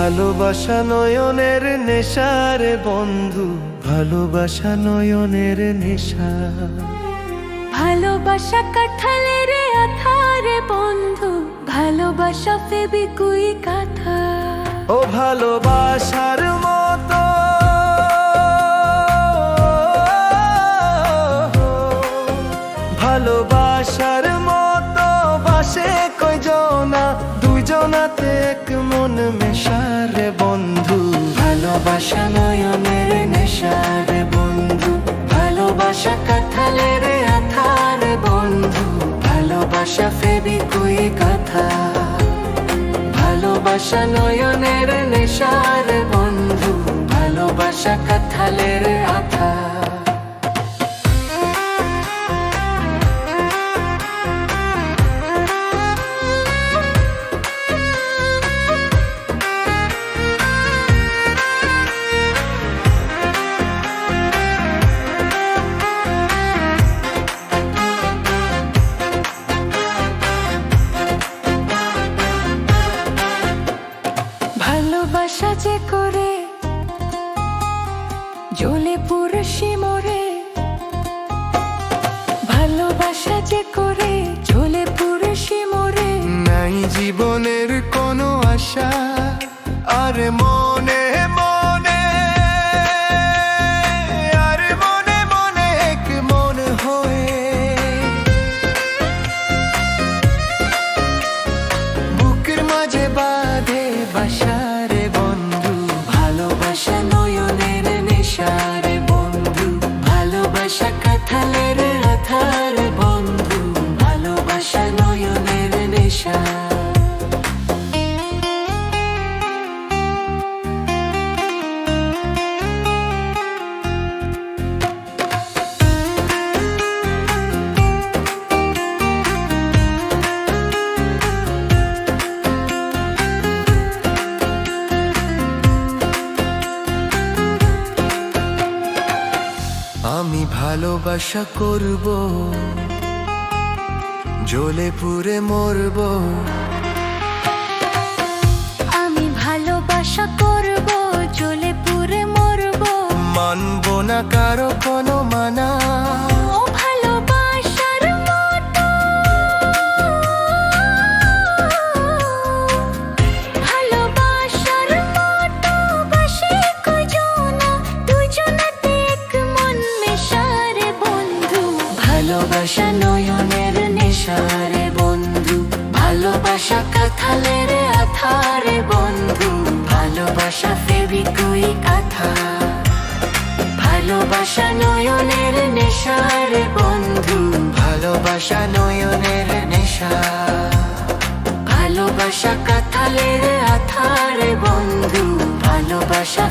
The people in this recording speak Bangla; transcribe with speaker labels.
Speaker 1: ভালোবাসা নয়নের নেশার বন্ধু ভালোবাসা নয়নের নেশা।
Speaker 2: ভালোবাসা কাঠালের আধারে বন্ধু ভালোবাসা ফেবিকুই কাঁথা।
Speaker 1: ও ভালোবাসার মতো। ভালোবাসার মতো বাসে কয়জনা দুইজনাতে এক মন মেশারে বন্ধু, ভালোবাসা নয়নের নেশারে বন্ধু, ভালোবাসা কথালের আথার বন্ধু, ভালোবাসা ফেবি কুই কথা। ভালোবাসা নয়নের নেশার বন্ধু, ভালোবাসা কথালের আথা
Speaker 2: করে শিমরে। ভালোবাসা যে করে
Speaker 1: নাই জীবনের কোনো আশা, আর মনে মনে, আর মনে মনে এক মন হয়ে। বুকের মাঝে বাঁধে বাসারে আমি ভালোবাসা করব জ্বলে পুরে মরব।
Speaker 2: আমি ভালোবাসা করব জ্বলে পুরে মরব।
Speaker 1: মানব না কারও কোনো মানা।
Speaker 2: ভালোবাসা নয়নের নেশারে বন্ধু, ভালোবাসা কাঁঠালের আথারে বন্ধু, ভালোবাসা কাঁথা ভালোবাসা নয়নের নেশার বন্ধু,
Speaker 1: ভালোবাসা নয়নের নেশা,
Speaker 2: ভালোবাসা কাঁঠালের আথার বন্ধু, ভালোবাসা